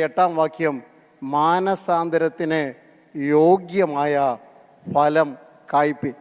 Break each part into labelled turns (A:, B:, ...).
A: എട്ടാം വാക്യം മാനസാന്തരത്തിന് യോഗ്യമായ ഫലം കായ്പി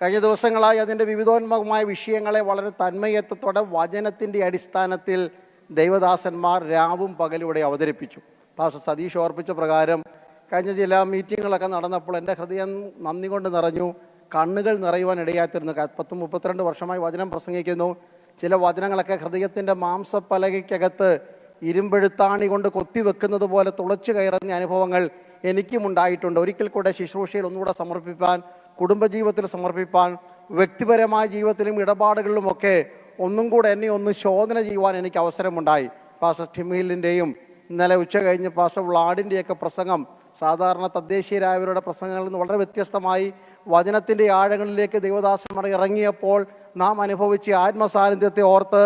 A: കഴിഞ്ഞ ദിവസങ്ങളായി അതിന്റെ വിവിധോന്മുഖമായ വിഷയങ്ങളെ വളരെ തന്മയത്വത്തോടെ വചനത്തിന്റെ അടിസ്ഥാനത്തിൽ ദൈവദാസന്മാർ രാവും പകലൂടെ അവതരിപ്പിച്ചു. പാസ സതീഷ് ഓർപ്പിച്ച പ്രകാരം കഴിഞ്ഞ ചില മീറ്റിങ്ങുകളൊക്കെ നടന്നപ്പോൾ എന്റെ ഹൃദയം നന്ദി കൊണ്ട് നിറഞ്ഞു. കണ്ണുകൾ നിറയുവാൻ ഇടയാത്തിരുന്നു പത്ത് മുപ്പത്തിരണ്ട് വർഷമായി വചനം പ്രസംഗിക്കുന്നു. ചില വചനങ്ങളൊക്കെ ഹൃദയത്തിന്റെ മാംസപ്പലകയ്ക്കകത്ത് ഇരുമ്പെഴുത്താണി കൊണ്ട് കൊത്തിവെക്കുന്നത് പോലെ തുളച്ചു കയറുന്ന അനുഭവങ്ങൾ എനിക്കും ഉണ്ടായിട്ടുണ്ട്. ഒരിക്കൽ കൂടെ ശുശ്രൂഷയിൽ ഒന്നുകൂടെ സമർപ്പിപ്പാൻ കുടുംബജീവിതത്തിൽ സമർപ്പിപ്പാൻ വ്യക്തിപരമായ ജീവിതത്തിലും ഇടപാടുകളിലുമൊക്കെ ഒന്നും കൂടെ എന്നെ ഒന്ന് ശോധന ചെയ്യുവാൻ എനിക്ക് അവസരമുണ്ടായി. പാസ്റ്റർ ടിമിഹിലിന്റെയും ഇന്നലെ ഉച്ച കഴിഞ്ഞ് പാസ്റ്റർ വ്ളാഡിന്റെയൊക്കെ പ്രസംഗം സാധാരണ തദ്ദേശീയരായവരുടെ പ്രസംഗങ്ങളിൽ നിന്ന് വളരെ വ്യത്യസ്തമായി വചനത്തിന്റെ ആഴങ്ങളിലേക്ക് ദൈവദാസന്മാർ ഇറങ്ങിയപ്പോൾ നാം അനുഭവിച്ച ആത്മസാന്നിധ്യത്തെ ഓർത്ത്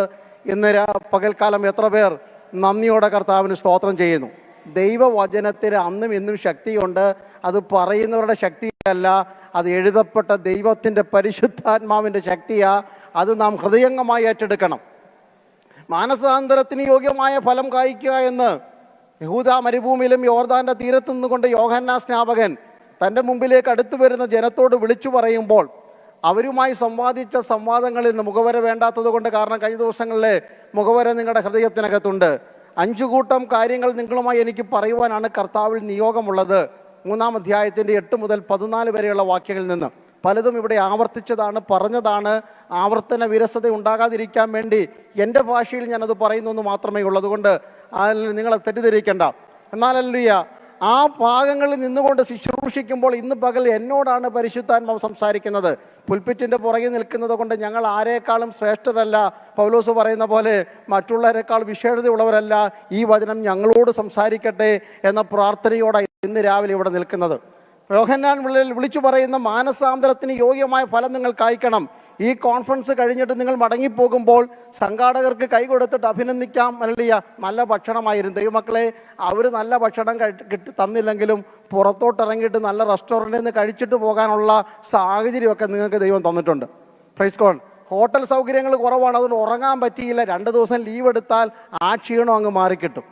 A: ഇന്ന് പകൽക്കാലം എത്ര പേർ നന്ദിയോടെ കർത്താവിന് സ്തോത്രം ചെയ്യുന്നു. ദൈവവചനത്തിന് അന്നും ഇന്നും ശക്തിയുണ്ട്. അത് പറയുന്നവരുടെ ശക്തിയല്ല അത് എഴുതപ്പെട്ട ദൈവത്തിന്റെ പരിശുദ്ധാത്മാവിന്റെ ശക്തിയാ. അത് നാം ഹൃദയംഗമായി ഏറ്റെടുക്കണം. മാനസാന്തരത്തിന് യോഗ്യമായ ഫലം കായ്ക്കുക എന്ന് യഹൂദ മരുഭൂമിയിലും യോർദാന്റെ തീരത്തു നിന്നുകൊണ്ട് യോഹന്നാ സ്നാപകൻ തന്റെ മുമ്പിലേക്ക് അടുത്തു വരുന്ന ജനത്തോട് വിളിച്ചു പറയുമ്പോൾ അവരുമായി സംവാദിച്ച സംവാദങ്ങളിൽ മുഖവര വേണ്ടാത്തത് കൊണ്ട് കാരണം കഴിഞ്ഞ ദിവസങ്ങളിലെ മുഖവര നിങ്ങളുടെ ഹൃദയത്തിനകത്തുണ്ട്. അഞ്ചു കൂട്ടം കാര്യങ്ങൾ നിങ്ങളുമായി എനിക്ക് പറയുവാനാണ് കർത്താവിൽ നിയോഗമുള്ളത്. മൂന്നാം അധ്യായത്തിന്റെ എട്ട് മുതൽ പതിനാല് വരെയുള്ള വാക്യങ്ങളിൽ നിന്ന്. പലതും ഇവിടെ ആവർത്തിച്ചതാണ് പറഞ്ഞതാണ്. ആവർത്തന വിരസത ഉണ്ടാകാതിരിക്കാൻ വേണ്ടി എന്റെ ഭാഷയിൽ ഞാനത് പറയുന്നു എന്ന് മാത്രമേ ഉള്ളതുകൊണ്ട് അതിൽ നിങ്ങളെ തെറ്റിദ്ധരിക്കേണ്ട. എന്നാലല്ലിയ ആ ഭാഗങ്ങളിൽ നിന്നുകൊണ്ട് ശുശ്രൂഷിക്കുമ്പോൾ ഇന്ന് പകൽ എന്നോടാണ് പരിശുദ്ധാത്മാവ് സംസാരിക്കുന്നത്. പുൽപ്പിറ്റിന്റെ പുറകിൽ നിൽക്കുന്നത് കൊണ്ട് ഞങ്ങൾ ആരേക്കാളും ശ്രേഷ്ഠരല്ല. പൗലോസ് പറയുന്ന പോലെ മറ്റുള്ളവരെക്കാൾ വിശേഷതയുള്ളവരല്ല. ഈ വചനം ഞങ്ങളോട് സംസാരിക്കട്ടെ എന്ന പ്രാർത്ഥനയോടെ ഇന്ന് രാവിലെ ഇവിടെ നിൽക്കുന്നത്. യോഹന്നാൻ വിളിച്ചു പറയുന്ന മാനസാന്തരത്തിന് യോഗ്യമായ ഫലം നിങ്ങൾ കായ്ക്കണം. ഈ കോൺഫറൻസ് കഴിഞ്ഞിട്ട് നിങ്ങൾ മടങ്ങിപ്പോകുമ്പോൾ സംഘാടകർക്ക് കൈ കൊടുത്തിട്ട് അഭിനന്ദിക്കാം അല്ലിയ നല്ല ഭക്ഷണമായിരുന്നു. ദൈവമക്കളെ അവർ നല്ല ഭക്ഷണം കിട്ടി തന്നില്ലെങ്കിലും പുറത്തോട്ടിറങ്ങിയിട്ട് നല്ല റെസ്റ്റോറന്റിൽ നിന്ന് കഴിച്ചിട്ട് പോകാനുള്ള സാഹചര്യമൊക്കെ നിങ്ങൾക്ക് ദൈവം തന്നിട്ടുണ്ട്. പ്രൈസ് കോൺ ഹോട്ടൽ സൗകര്യങ്ങൾ കുറവാണ് അതുകൊണ്ട് ഉറങ്ങാൻ പറ്റിയില്ല. രണ്ട് ദിവസം ലീവ് എടുത്താൽ ആ ക്ഷീണം അങ്ങ് മാറിക്കിട്ടും.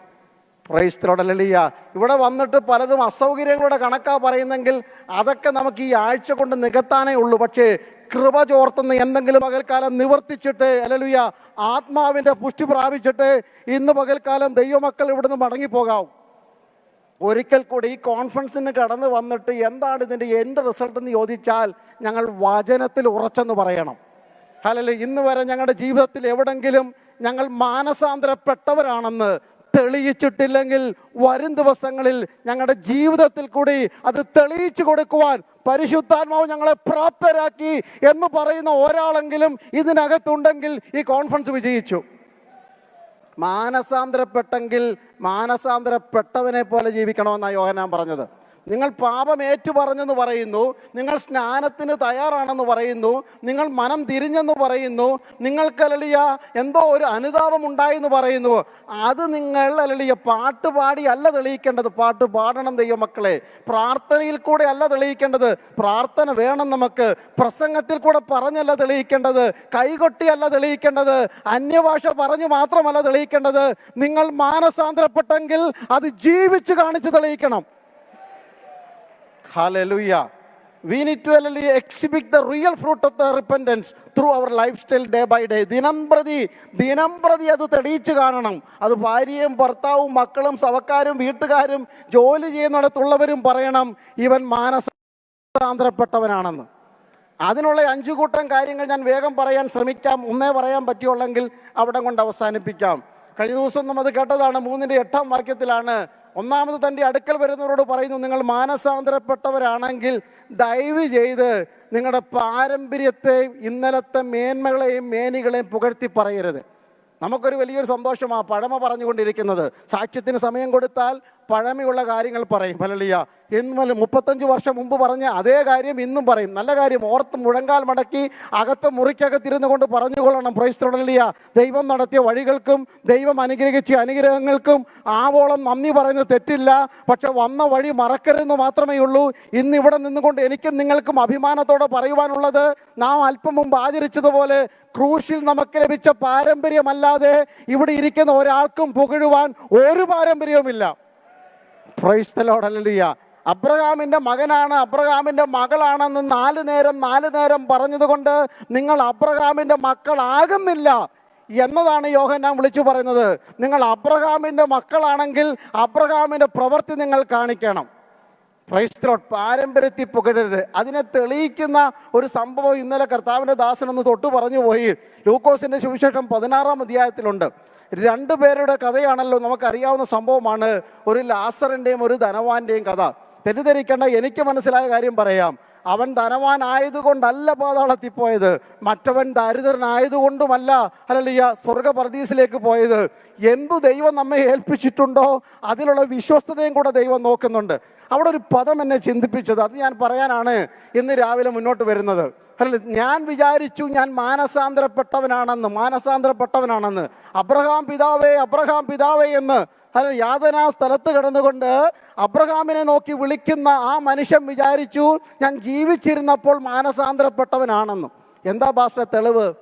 A: പ്രൈസ്തലോടലിയ ഇവിടെ വന്നിട്ട് പലതും അസൗകര്യങ്ങളുടെ കണക്കാ പറയുന്നെങ്കിൽ അതൊക്കെ നമുക്ക് ഈ ആഴ്ച കൊണ്ട് നികത്താനേ ഉള്ളൂ. പക്ഷേ കൃപ ചോർത്തുന്ന എന്തെങ്കിലും പകൽക്കാലം നിവർത്തിച്ചിട്ട് അലലുയ ആത്മാവിന്റെ പുഷ്ടി പ്രാപിച്ചിട്ട് ഇന്ന് പകൽക്കാലം ദൈവമക്കൾ ഇവിടുന്ന് മടങ്ങിപ്പോകാവും. ഒരിക്കൽ കൂടി ഈ കോൺഫറൻസിന് കടന്നു വന്നിട്ട് എന്താണ് ഇതിന്റെ എന്റെ റിസൾട്ട് എന്ന് ചോദിച്ചാൽ ഞങ്ങൾ വചനത്തിൽ ഉറച്ചെന്ന് പറയണം. അല്ലല്ലേ ഇന്ന് വരെ ഞങ്ങളുടെ ജീവിതത്തിൽ എവിടെങ്കിലും ഞങ്ങൾ മാനസാന്തരപ്പെട്ടവരാണെന്ന് തെളിയിച്ചിട്ടില്ലെങ്കിൽ വരും ദിവസങ്ങളിൽ ഞങ്ങളുടെ ജീവിതത്തിൽ കൂടി അത് തെളിയിച്ചു കൊടുക്കുവാൻ പരിശുദ്ധാത്മാവ് ഞങ്ങളെ പ്രാപ്തരാക്കി എന്ന് പറയുന്ന ഒരാളെങ്കിലും ഇതിനകത്തുണ്ടെങ്കിൽ ഈ കോൺഫറൻസ് വിജയിച്ചു. മാനസാന്തരപ്പെട്ടെങ്കിൽ മാനസാന്തരപ്പെട്ടവനെ പോലെ ജീവിക്കണമെന്നാണ് യോഹനാൻ പറഞ്ഞത്. നിങ്ങൾ പാപം ഏറ്റുപറഞ്ഞെന്ന് പറയുന്നു നിങ്ങൾ സ്നാനത്തിന് തയ്യാറാണെന്ന് പറയുന്നു നിങ്ങൾ മനം തിരിഞ്ഞെന്ന് പറയുന്നു നിങ്ങൾക്ക് അലളിയ എന്തോ ഒരു അനുതാപം ഉണ്ടായെന്ന് പറയുന്നു. അത് നിങ്ങൾ അലളിയ പാട്ട് പാടി അല്ല തെളിയിക്കേണ്ടത്. പാട്ട് പാടണം ദൈവമക്കളെ. പ്രാർത്ഥനയിൽ കൂടെ അല്ല തെളിയിക്കേണ്ടത്. പ്രാർത്ഥന വേണം നമുക്ക്. പ്രസംഗത്തിൽ കൂടെ പറഞ്ഞല്ല തെളിയിക്കേണ്ടത്. കൈകൊട്ടിയല്ല തെളിയിക്കേണ്ടത്. അന്യഭാഷ പറഞ്ഞു മാത്രമല്ല തെളിയിക്കേണ്ടത്. നിങ്ങൾ മാനസാന്തരപ്പെട്ടെങ്കിൽ അത് ജീവിച്ച് കാണിച്ച് തെളിയിക്കണം. Hallelujah. We need to exhibit the real fruit of the repentance through our lifestyle day by day. ദിനം പ്രതി ദിനം പ്രതി അത് തെളിയിച്ച് കാണണം. അത് ഭാര്യയും ഭർത്താവും മക്കളും സവക്കാരും വീട്ടുകാരും ജോലി ചെയ്യുന്നിടത്തുള്ളവരും പറയണം ഇവൻ മാനസാന്തരപ്പെട്ടവനാണെന്ന്. അതിനുള്ള അഞ്ചു കൂട്ടം കാര്യങ്ങൾ ഞാൻ വേഗം പറയാൻ ശ്രമിക്കാം. ഒന്നേ പറയാൻ പറ്റുള്ളെങ്കിൽ അവിടെ കൊണ്ട് അവസാനിപ്പിക്കാം. കഴിഞ്ഞ ദിവസം നമ്മൾ അത് കേട്ടതാണ്. മൂന്നിന്റെ എട്ടാം വാക്യത്തിലാണ് ഒന്നാമത് തന്റെ അടുക്കൽ വരുന്നവരോട് പറയുന്നു നിങ്ങൾ മാനസാന്തരപ്പെട്ടവരാണെങ്കിൽ ദയവ് ചെയ്ത് നിങ്ങളുടെ പാരമ്പര്യത്തെയും ഇന്നലത്തെ മേന്മകളെയും മേനികളെയും പുകഴ്ത്തി പറയരുത്. നമുക്കൊരു വലിയൊരു സന്തോഷമാണ് പഴമ പറഞ്ഞുകൊണ്ടിരിക്കുന്നത്. സാക്ഷ്യത്തിന് സമയം കൊടുത്താൽ പഴമയുള്ള കാര്യങ്ങൾ പറയും. ഹലലിയ ഇന്ന് മുപ്പത്തഞ്ച് വർഷം മുമ്പ് പറഞ്ഞ അതേ കാര്യം ഇന്നും പറയും. നല്ല കാര്യം ഓർത്ത് മുഴങ്കാൽ മടക്കി അകത്ത് മുറിക്കകത്തിരുന്നു കൊണ്ട് പറഞ്ഞുകൊള്ളണം. പ്രൈസ്തുടലിയ ദൈവം നടത്തിയ വഴികൾക്കും ദൈവം അനുഗ്രഹിച്ച അനുഗ്രഹങ്ങൾക്കും ആവോളം നന്ദി പറയുന്നത് തെറ്റില്ല. പക്ഷെ വന്ന വഴി മറക്കരുതെന്ന് മാത്രമേ ഉള്ളൂ. ഇന്ന് ഇവിടെ നിന്നുകൊണ്ട് എനിക്കും നിങ്ങൾക്കും അഭിമാനത്തോടെ പറയുവാനുള്ളത് നാം അല്പം മുമ്പ് ആചരിച്ചതുപോലെ ക്രൂശിൽ നമുക്ക് ലഭിച്ച പാരമ്പര്യമല്ലാതെ ഇവിടെ ഇരിക്കുന്ന ഒരാൾക്കും പുകഴുവാൻ ഒരു പാരമ്പര്യവുമില്ല. പ്രൈസ്തലോടല്ലിയ അബ്രഹാമിന്റെ മകനാണ് അബ്രഹാമിന്റെ മകളാണെന്ന് നാല് നേരം നാല് നേരം പറഞ്ഞതുകൊണ്ട് നിങ്ങൾ അബ്രഹാമിന്റെ മക്കളാകുന്നില്ല എന്നതാണ് യോഹന്നാൻ വിളിച്ചു പറയുന്നത്. നിങ്ങൾ അബ്രഹാമിന്റെ മക്കളാണെങ്കിൽ അബ്രഹാമിന്റെ പ്രവൃത്തി നിങ്ങൾ കാണിക്കണം. ക്രൈസ്തലോട്ട് പാരമ്പര്യത്തിൽ പുകഴരുത്. അതിനെ തെളിയിക്കുന്ന ഒരു സംഭവം ഇന്നലെ കർത്താവിന്റെ ദാസനൊന്ന് തൊട്ടു പറഞ്ഞു പോയി. ലൂക്കോസിന്റെ സുവിശേഷം പതിനാറാം അധ്യായത്തിലുണ്ട്. രണ്ടു പേരുടെ കഥയാണല്ലോ നമുക്കറിയാവുന്ന സംഭവമാണ്. ഒരു ലാസറിന്റെയും ഒരു ധനവാന്റെയും കഥ. തെറ്റിദ്ധരിക്കേണ്ട എനിക്ക് മനസ്സിലായ കാര്യം പറയാം. അവൻ ധനവാനായതുകൊണ്ടല്ല പാതാളത്തിൽ പോയത് മറ്റവൻ ദരിദ്രനായതുകൊണ്ടുമല്ല സ്വർഗ പ്രതീസിലേക്ക് പോയത്. എന്തു ദൈവം നമ്മെ ഏൽപ്പിച്ചിട്ടുണ്ടോ? അതിലുള്ള വിശ്വസ്തതയും കൂടെ ദൈവം നോക്കുന്നുണ്ട്. അവിടെ ഒരു പദം എന്നെ ചിന്തിപ്പിച്ചത് അത് ഞാൻ പറയാനാണ് ഇന്ന് രാവിലെ മുന്നോട്ട് വരുന്നത്. അല്ല ഞാൻ വിചാരിച്ചു ഞാൻ മാനസാന്തരപ്പെട്ടവനാണെന്ന് മാനസാന്തരപ്പെട്ടവനാണെന്ന്. അബ്രഹാം പിതാവേ അബ്രഹാം പിതാവേ എന്ന്. അല്ല യാതനാ സ്ഥലത്ത് കിടന്നുകൊണ്ട് അബ്രഹാമിനെ നോക്കി വിളിക്കുന്ന ആ മനുഷ്യൻ വിചാരിച്ചു ഞാൻ ജീവിച്ചിരുന്നപ്പോൾ മാനസാന്തരപ്പെട്ടവനാണെന്ന്. എന്താ ഭാഷ തെളിവ്?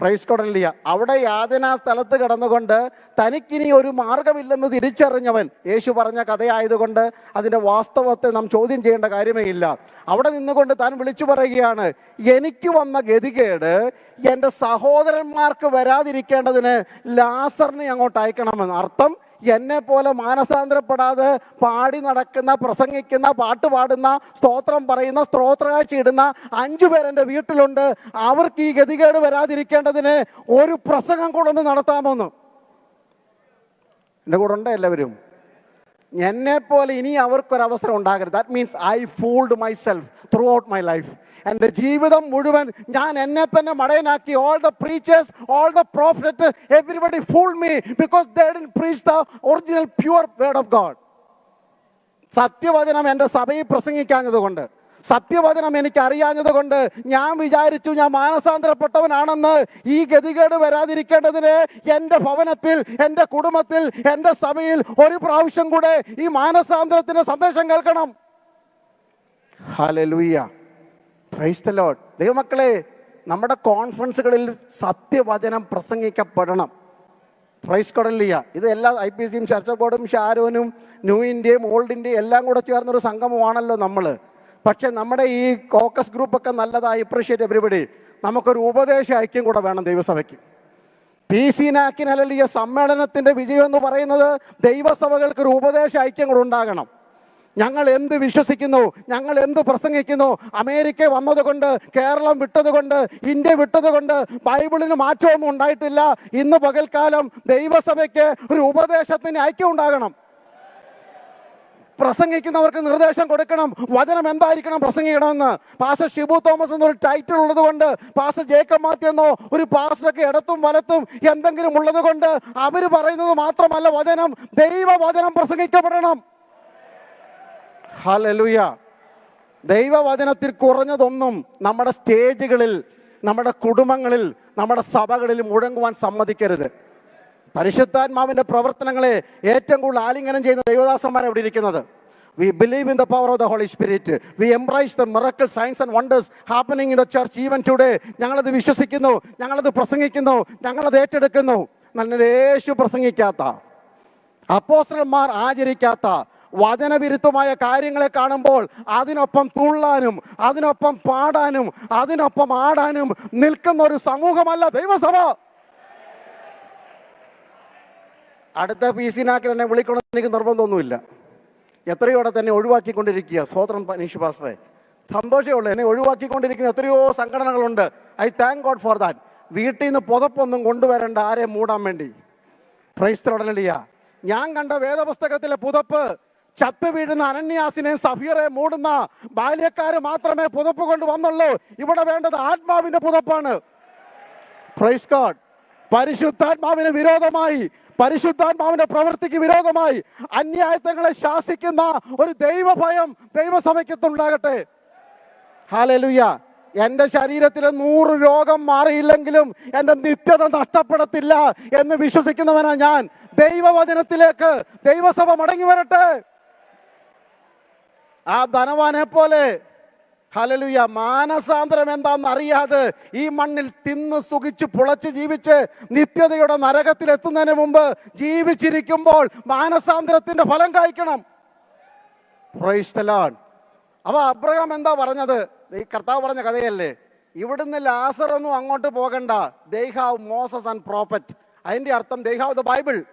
A: പ്രൈസ് കൊടലിയ അവിടെ യാതന സ്ഥലത്ത് കിടന്നുകൊണ്ട് തനിക്കിനി ഒരു മാർഗമില്ലെന്ന് തിരിച്ചറിഞ്ഞവൻ യേശു പറഞ്ഞ കഥയായതുകൊണ്ട് അതിന്റെ വാസ്തവത്തെ നാം ചോദ്യം ചെയ്യേണ്ട കാര്യമേ ഇല്ല. അവിടെ നിന്നുകൊണ്ട് താൻ വിളിച്ചു പറയുകയാണ് എനിക്ക് വന്ന ഗതികേട് എന്റെ സഹോദരന്മാർക്ക് വരാതിരിക്കേണ്ടതിന് ലാസറിനെ അങ്ങോട്ട് അയക്കണമെന്ന്. അർത്ഥം എന്നെ പോലെ മാനസാന്തരപ്പെടാതെ പാടി നടക്കുന്ന പ്രസംഗിക്കുന്ന പാട്ട് പാടുന്ന സ്തോത്രം പറയുന്ന സ്തോത്രകാഴ്ച ഇടുന്ന അഞ്ചു പേരെന്റെ വീട്ടിലുണ്ട്. അവർക്ക് ഈ ഗതികേട് വരാതിരിക്കേണ്ടതിന് ഒരു പ്രസംഗം കൂടെ ഒന്ന് നടത്താമെന്ന് എന്റെ കൂടെ ഉണ്ട് എല്ലാവരും? എന്നെ പോലെ ഇനി അവർക്കൊരവസരം ഉണ്ടാകരുത്. That means I fooled myself throughout my life എന്റെ ജീവിതം മുഴുവൻ ഞാൻ എന്നെ തന്നെ മടയനാക്കി all the preachers all the prophet everybody fool me because they preach the original pure word of God സത്യവചനം എന്റെ സഭയിൽ പ്രസംഗിക്കാഞ്ഞത് കൊണ്ട് സത്യവചനം എനിക്ക് അറിയാഞ്ഞത് കൊണ്ട് ഞാൻ വിചാരിച്ചു ഞാൻ മാനസാന്തരപ്പെട്ടവനാണെന്ന് ഈ ഗതികേട് വരാതിരിക്കേണ്ടതിന് എന്റെ ഭവനത്തിൽ എന്റെ കുടുംബത്തിൽ എന്റെ സഭയിൽ ഒരു പ്രാവശ്യം കൂടെ ഈ മാനസാന്തരത്തിന്റെ സന്ദേശം കേൾക്കണം. ഹലലുയ്യ പ്രൈസ് ദൈവമക്കളെ നമ്മുടെ കോൺഫറൻസുകളിൽ സത്യവചനം പ്രസംഗിക്കപ്പെടണം. പ്രൈസ് കൊടലിയ ഇത് എല്ലാ ഐ പി സിയും ചർച്ച ബോർഡും ഷാരോനും ന്യൂ ഇന്ത്യയും ഓൾഡ് ഇന്ത്യയും എല്ലാം കൂടെ ചേർന്നൊരു സംഗമമാണല്ലോ നമ്മൾ പക്ഷേ നമ്മുടെ ഈ കോക്കസ് ഗ്രൂപ്പൊക്കെ നല്ലതായി അപ്രീഷിയേറ്റ് എവരിബഡി നമുക്കൊരു ഉപദേശ ഐക്യം കൂടെ വേണം ദൈവസഭയ്ക്ക്. പി സി നാക്കിനലിയ സമ്മേളനത്തിന്റെ വിജയം എന്ന് പറയുന്നത് ദൈവസഭകൾക്ക് ഒരു ഉപദേശ ഐക്യം കൂടെ ഉണ്ടാകണം. ഞങ്ങൾ എന്ത് വിശ്വസിക്കുന്നു ഞങ്ങൾ എന്ത് പ്രസംഗിക്കുന്നു അമേരിക്ക വന്നതുകൊണ്ട് കേരളം വിട്ടതുകൊണ്ട് ഇന്ത്യ വിട്ടതുകൊണ്ട് ബൈബിളിന് മാറ്റമൊന്നും ഉണ്ടായിട്ടില്ല. ഇന്ന് പകൽക്കാലം ദൈവസഭയ്ക്ക് ഒരു ഉപദേശത്തിന് ഐക്യം ഉണ്ടാകണം. പ്രസംഗിക്കുന്നവർക്ക് നിർദ്ദേശം കൊടുക്കണം. വചനം എന്തായിരിക്കണം പ്രസംഗിക്കണമെന്ന്? പാസ്റ്റർ ഷിബു തോമസ് എന്നൊരു ടൈറ്റിൽ ഉള്ളത് കൊണ്ട് പാസ്റ്റർ ജേക്കബ് മാത്യു എന്നോ ഒരു പാസ്റ്റർക്ക് ഇടത്തും വലത്തും എന്തെങ്കിലും ഉള്ളത് കൊണ്ട് അവർ പറയുന്നത് മാത്രമല്ല വചനം. ദൈവവചനം പ്രസംഗിക്കപ്പെടണം. ഹലലുയ ദൈവവചനത്തിൽ കുറഞ്ഞതൊന്നും നമ്മുടെ സ്റ്റേജുകളിൽ നമ്മുടെ കുടുംബങ്ങളിൽ നമ്മുടെ സഭകളിൽ മുഴങ്ങുവാൻ സമ്മതിക്കരുത്. പരിശുദ്ധാത്മാവിന്റെ പ്രവർത്തനങ്ങളെ ഏറ്റവും കൂടുതൽ ആലിംഗനം ചെയ്യുന്ന ദൈവദാസന്മാരെ ഇവിടെ ഇരിക്കുന്നത്? We believe in the power of the Holy Spirit we embrace the miracle signs and wonders happening in the church even today ഞങ്ങളത് വിശ്വസിക്കുന്നു ഞങ്ങളത് പ്രസംഗിക്കുന്നു ഞങ്ങളത് ഏറ്റെടുക്കുന്നു. നല്ല യേശു പ്രസംഗിക്കാത്ത അപ്പോസ്റ്റർമാർ ആചരിക്കാത്ത വചനവിരുദ്ധമായ കാര്യങ്ങളെ കാണുമ്പോൾ അതിനൊപ്പം തുള്ളാനും അതിനൊപ്പം പാടാനും അതിനൊപ്പം ആടാനും നിൽക്കുന്ന ഒരു സമൂഹമല്ല ദൈവസഭ. അടുത്ത പി സിനാക്കിൽ എന്നെ വിളിക്കണമെന്ന് എനിക്ക് നിർബന്ധമൊന്നുമില്ല. എത്രയോടെ തന്നെ ഒഴിവാക്കിക്കൊണ്ടിരിക്കുക സ്വോത്രം പനീഷ് പാസ്റ്ററെ. സന്തോഷമേ ഉള്ളൂ എന്നെ ഒഴിവാക്കിക്കൊണ്ടിരിക്കുന്ന എത്രയോ സംഘടനകളുണ്ട്. I thank God for that. വീട്ടിൽ നിന്ന് പുതപ്പൊന്നും കൊണ്ടുവരേണ്ട ആരെ മൂടാൻ വേണ്ടി. ക്രൈസ്തലോടലിയ ഞാൻ കണ്ട വേദപുസ്തകത്തിലെ പുതപ്പ് ചത്ത് വീഴുന്ന അനന്യാസിനെ സഫീറെ മൂടുന്ന ബാല്യക്കാര് മാത്രമേ പുതപ്പ് കൊണ്ട് വന്നുള്ളൂ ഇവിടെ വേണ്ടത് ആത്മാവിന്റെ പുതപ്പാണ്. Praise God. പരിശുദ്ധാത്മാവിന് വിരോധമായി പരിശുദ്ധാത്മാവിന്റെ പ്രവൃത്തിക്ക് വിരോധമായി അന്യായത്തങ്ങളെ ശാസിക്കുന്ന ഒരു ദൈവഭയം ദൈവസമയ്ക്കത്തുണ്ടാകട്ടെ ഹാലലുയ്യ എന്റെ ശരീരത്തിൽ നൂറ് രോഗം മാറിയില്ലെങ്കിലും എന്റെ നിത്യത നഷ്ടപ്പെടത്തില്ല എന്ന് വിശ്വസിക്കുന്നവനാ ഞാൻ. ദൈവവചനത്തിലേക്ക് ദൈവസഭ മടങ്ങി വരട്ടെ. ആ ധനവാനെ പോലെ ഹലലുയ മാനസാന്തരം എന്താന്ന് അറിയാതെ ഈ മണ്ണിൽ തിന്ന് സുഖിച്ച് പുളച്ച് ജീവിച്ച് നിത്യതയുടെ നരകത്തിൽ എത്തുന്നതിന് മുമ്പ് ജീവിച്ചിരിക്കുമ്പോൾ മാനസാന്തരത്തിന്റെ ഫലം കായ്ക്കണം. Praise the Lord. അപ്പൊ അബ്രഹാം എന്താ പറഞ്ഞത്? ഈ കർത്താവ് പറഞ്ഞ കഥയല്ലേ? ഇവിടുന്ന് ലാസറൊന്നും അങ്ങോട്ട് പോകണ്ട. They have Moses and prophet. അതിന്റെ അർത്ഥം ദേഹാവ് ദ ബൈബിൾ.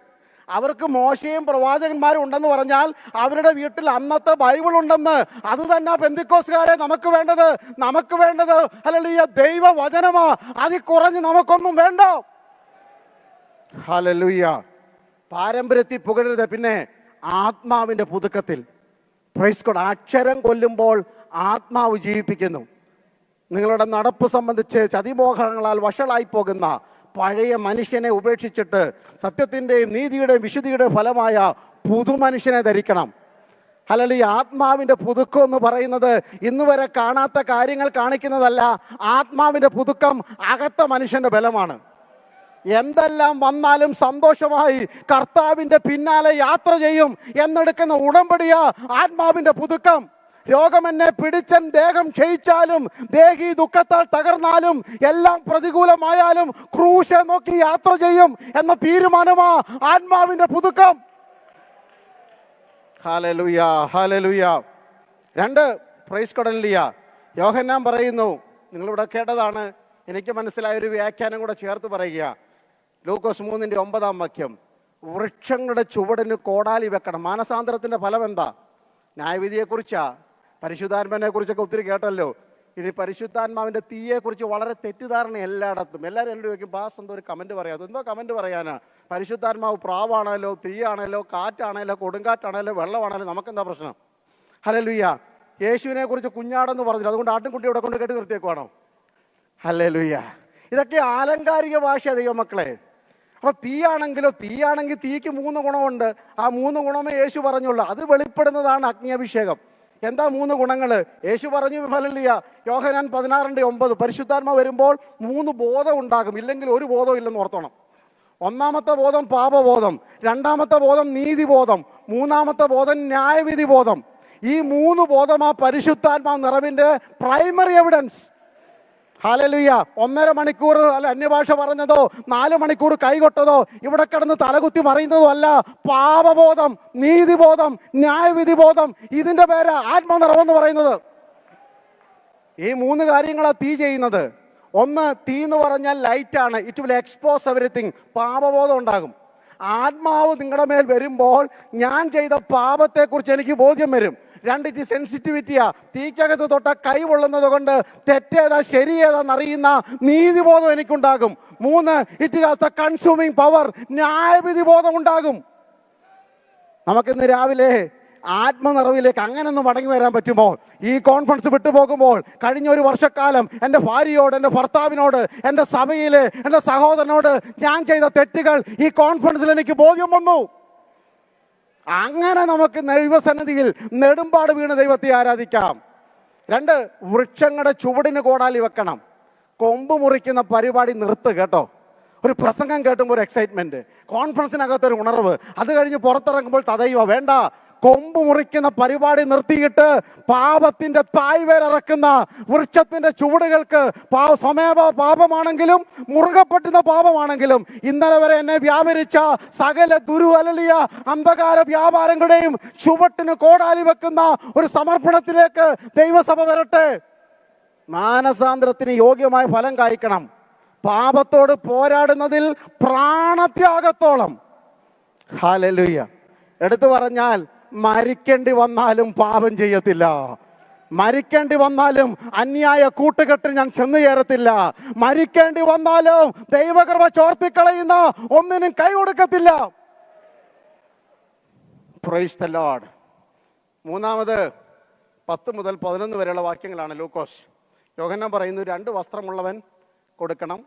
A: അവർക്ക് മോശയും പ്രവാചകന്മാരും ഉണ്ടെന്ന് പറഞ്ഞാൽ അവരുടെ വീട്ടിൽ അന്നത്തെ ബൈബിൾ ഉണ്ടെന്ന്. അത് തന്നെ പെന്തിക്കോസുകാരെ നമുക്ക് വേണ്ടത്. നമുക്ക് വേണ്ടത് അല്ലെങ്കിൽ ദൈവ വചനമാ അതിൽ കുറഞ്ഞ് നമുക്കൊന്നും വേണ്ട. ഹലലുയ്യ പാരമ്പര്യത്തിൽ പുകഴരുത്. പിന്നെ ആത്മാവിന്റെ പുതുക്കത്തിൽ. പ്രൈസ്കോട് അക്ഷരം കൊല്ലുമ്പോൾ ആത്മാവ് ജീവിപ്പിക്കുന്നു. നിങ്ങളുടെ നടപ്പ് സംബന്ധിച്ച് ചതിമോഹങ്ങളാൽ വഷളായി പോകുന്ന പഴയ മനുഷ്യനെ ഉപേക്ഷിച്ചിട്ട് സത്യത്തിന്റെയും നീതിയുടെയും വിശുദ്ധിയുടെ ഫലമായ പുതുമനുഷ്യനെ ധരിക്കണം. അല്ലെങ്കിൽ ഈ ആത്മാവിന്റെ പുതുക്കം എന്ന് പറയുന്നത് ഇന്ന് വരെ കാണാത്ത കാര്യങ്ങൾ കാണിക്കുന്നതല്ല ആത്മാവിന്റെ പുതുക്കം അകത്ത മനുഷ്യന്റെ ബലമാണ്. എന്തെല്ലാം വന്നാലും സന്തോഷമായി കർത്താവിന്റെ പിന്നാലെ യാത്ര ചെയ്യും എന്നെടുക്കുന്ന ഉടമ്പടിയാ ആത്മാവിന്റെ പുതുക്കം. രോഗം എന്നെ പിടിച്ചൻ ദേഹം ക്ഷയിച്ചാലും ദേഹി ദുഃഖത്താൽ തകർന്നാലും എല്ലാം പ്രതികൂലമായാലും ക്രൂശ നോക്കി യാത്ര ചെയ്യും എന്ന തീരുമാനമാ ആത്മാവിന്റെ പുതുക്കം. ഹാലലുയ ഹാലലുയ. രണ്ട് പ്രൈസ് കൊടലിയ യോഹന്നാൻ പറയുന്നു നിങ്ങളിവിടെ കേട്ടതാണ് എനിക്ക് മനസ്സിലായ ഒരു വ്യാഖ്യാനം കൂടെ ചേർത്ത് പറയുക. ലൂക്കോസ് മൂന്നിന്റെ ഒമ്പതാം വാക്യം വൃക്ഷങ്ങളുടെ ചുവടിന് കോടാലി വെക്കണം. മാനസാന്തരത്തിന്റെ ഫലം എന്താ ന്യായവിധിയെക്കുറിച്ചാ? പരിശുദ്ധാത്മാവിനെ കുറിച്ചൊക്കെ ഒത്തിരി കേട്ടല്ലോ. ഇനി പരിശുദ്ധാത്മാവിന്റെ തീയെക്കുറിച്ച് വളരെ തെറ്റിദ്ധാരണ എല്ലായിടത്തും. എല്ലാവരും എന്നോട് ചോദിക്കും പാസ് എന്തോ ഒരു കമന്റ് പറയാം? എന്തോ കമന്റ് പറയാനാ. പരിശുദ്ധാത്മാവ് പ്രാവാണല്ലോ തീയാണല്ലോ കാറ്റാണല്ലോ കൊടുങ്കാറ്റാണല്ലോ വെള്ളമാണല്ലോ നമുക്കെന്താ പ്രശ്നം? ഹലലുയ്യ യേശുവിനെ കുറിച്ച് കുഞ്ഞാടെന്ന് പറഞ്ഞില്ല. അതുകൊണ്ട് ആട്ടിൻകുട്ടി ഇവിടെ കൊണ്ട് കേട്ട് നിർത്തിയേക്കുവാണോ? ഹലലുയ്യ ഇതൊക്കെ ആലങ്കാരിക ഭാഷ ദൈവമക്കളെ അപ്പൊ തീയാണെങ്കിലോ തീയാണെങ്കിൽ തീക്ക് മൂന്ന് ഗുണമുണ്ട്. ആ മൂന്ന് ഗുണമേ യേശു പറഞ്ഞുള്ളൂ. അത് വെളിപ്പെടുന്നതാണ് അഗ്നിയഭിഷേകം. എന്താ മൂന്ന് ഗുണങ്ങൾ യേശു പറഞ്ഞു ഫലിയ യോഹനാൻ പതിനാറിന്റെ ഒമ്പത്. പരിശുദ്ധാത്മ വരുമ്പോൾ മൂന്ന് ബോധം ഉണ്ടാകും. ഇല്ലെങ്കിൽ ഒരു ബോധം ഇല്ലെന്ന് ഓർത്തണം. ഒന്നാമത്തെ ബോധം പാപബോധം. രണ്ടാമത്തെ ബോധം നീതിബോധം. മൂന്നാമത്തെ ബോധം ന്യായവിധി ബോധം ഈ മൂന്ന് ബോധം ആ പരിശുദ്ധാത്മാ നിറവിന്റെ പ്രൈമറി എവിഡൻസ് ഹാലലുയ്യ ഒന്നര മണിക്കൂർ അല്ല അന്യഭാഷ പറഞ്ഞതോ നാല് മണിക്കൂർ കൈകൊട്ടതോ ഇവിടെ കിടന്ന് തലകുത്തി മറിയുന്നതോ അല്ല. പാപബോധം നീതിബോധം ന്യായവിധി ബോധം ഇതിന്റെ പേര് ആത്മനിറവെന്ന് പറയുന്നത്. ഈ മൂന്ന് കാര്യങ്ങളാണ് തീ ചെയ്യുന്നത്. ഒന്ന് തീ എന്ന് പറഞ്ഞാൽ ലൈറ്റാണ് ഇറ്റ് വിൽ എക്സ്പോസ് എവറിത്തിങ് പാപബോധം ഉണ്ടാകും. ആത്മാവ് നിങ്ങളുടെ മേൽ വരുമ്പോൾ ഞാൻ ചെയ്ത പാപത്തെക്കുറിച്ച് എനിക്ക് ബോധ്യം വരും. രണ്ട് ഇറ്റ് സെൻസിറ്റിവിറ്റിയാ തീക്കകത്ത് തൊട്ട കൈ കൊള്ളുന്നത് കൊണ്ട് തെറ്റേതാ ശരിയേതാന്ന് അറിയുന്ന നീതിബോധം എനിക്കുണ്ടാകും. മൂന്ന് it has the consuming power ന്യായവിധി ബോധം ഉണ്ടാകും. നമുക്കിന്ന് രാവിലെ ആത്മനിറവിലേക്ക് അങ്ങനെ ഒന്ന് മടങ്ങി വരാൻ പറ്റുമോ ഈ കോൺഫറൻസ് വിട്ടുപോകുമ്പോൾ കഴിഞ്ഞ ഒരു വർഷക്കാലം എന്റെ ഭാര്യയോട് എന്റെ ഭർത്താവിനോട് എന്റെ സഭയിൽ എന്റെ സഹോദരനോട് ഞാൻ ചെയ്ത തെറ്റുകൾ ഈ കോൺഫറൻസിൽ എനിക്ക് ബോധ്യം വന്നു. അങ്ങനെ നമുക്ക് ദൈവസന്നിധിയിൽ നെടുമ്പാട് വീണ് ദൈവത്തെ ആരാധിക്കാം. രണ്ട് വൃക്ഷങ്ങളുടെ ചുവടിന് കോടാലി വെക്കണം. കൊമ്പ് മുറിക്കുന്ന പരിപാടി നിർത്ത് കേട്ടോ. ഒരു പ്രസംഗം കേട്ടുമ്പോൾ ഒരു എക്സൈറ്റ്മെന്റ് കോൺഫറൻസിനകത്തൊരു ഉണർവ്. അത് കഴിഞ്ഞ് പുറത്തിറങ്ങുമ്പോൾ തതയുവ വേണ്ട. കൊമ്പ് മുറിക്കുന്ന പരിപാടി നിർത്തിയിട്ട് പാപത്തിന്റെ തായ്വേരിറക്കുന്ന വൃക്ഷത്തിന്റെ ചുവടുകൾക്ക് പാവ സ്വമേവ പാപമാണെങ്കിലും മുറുകപ്പെട്ടുന്ന പാപമാണെങ്കിലും ഇന്നലെ വരെ എന്നെ വ്യാപരിച്ച സകല ദുരു അലലിയ അന്ധകാര വ്യാപാരങ്ങളുടെയും ചുവട്ടിന് കോടാലി വെക്കുന്ന ഒരു സമർപ്പണത്തിലേക്ക് ദൈവസഭ വരട്ടെ. മാനസാന്തരത്തിന് യോഗ്യമായ ഫലം കായ്ക്കണം. പാപത്തോട് പോരാടുന്നതിൽ പ്രാണത്യാഗത്തോളം. ഹാലലുയ്യ എടുത്തു പറഞ്ഞാൽ മരിക്കേണ്ടി വന്നാലും പാപം ചെയ്യത്തില്ല. മരിക്കേണ്ടി വന്നാലും അന്യായ കൂട്ടുകെട്ടിൽ ഞാൻ ചെന്നു ചേരത്തില്ല. മരിക്കേണ്ടി വന്നാലും ദൈവകൃപ ചോർത്തിക്കളയുന്ന ഒന്നിനും കൈ കൊടുക്കത്തില്ല. പ്രൈസ് മൂന്നാമത് പത്ത് മുതൽ പതിനൊന്ന് വരെയുള്ള വാക്യങ്ങളാണ് ലൂക്കോസ്. യോഹന്നാൻ പറയുന്നു രണ്ട് വസ്ത്രമുള്ളവൻ കൊടുക്കണം